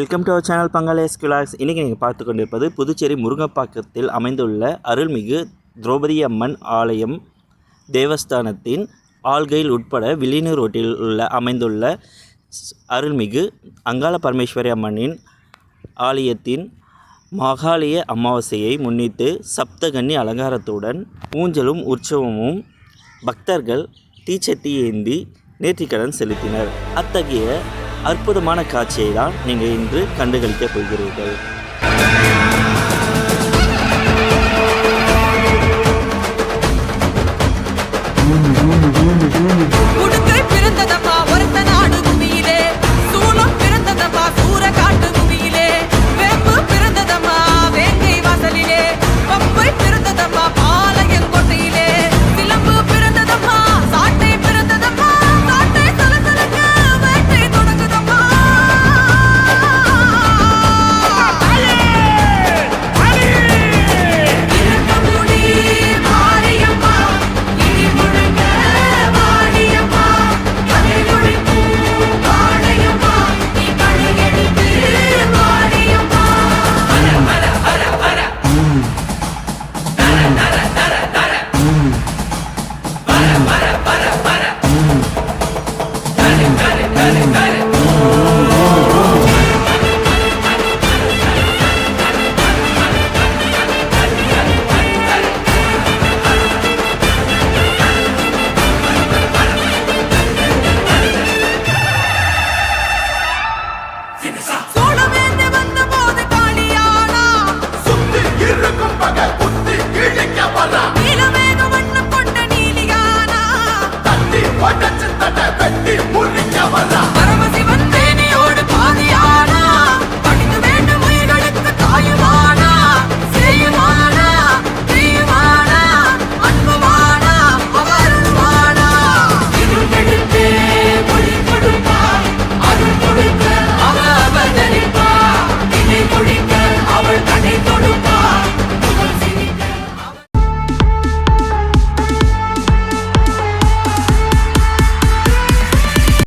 Welcome to our channel பங்காளி எஸ்குலாக்ஸ் இன்றைக்கி நீங்கள் பார்த்து கொண்டிருப்பது புதுச்சேரி முருங்கப்பாக்கத்தில் அமைந்துள்ள அருள்மிகு திரௌபதி அம்மன் ஆலயம் தேவஸ்தானத்தின் ஆள்கையில் உட்பட வில்லியனூர் ரோட்டில் உள்ள அமைந்துள்ள அருள்மிகு அங்காள பரமேஸ்வரி அம்மனின் ஆலயத்தின் மகாலய அமாவாசையை முன்னிட்டு சப்தகன்னி அலங்காரத்துடன் ஊஞ்சலும் உற்சவமும் பக்தர்கள் தீச்சட்டி ஏந்தி நேர்த்திக்கடன் செலுத்தினர். அத்தகைய அற்புதமான காட்சியை தான் நீங்கள் இன்று கண்டுகளிக்கப் போகிறீர்கள். Finish up.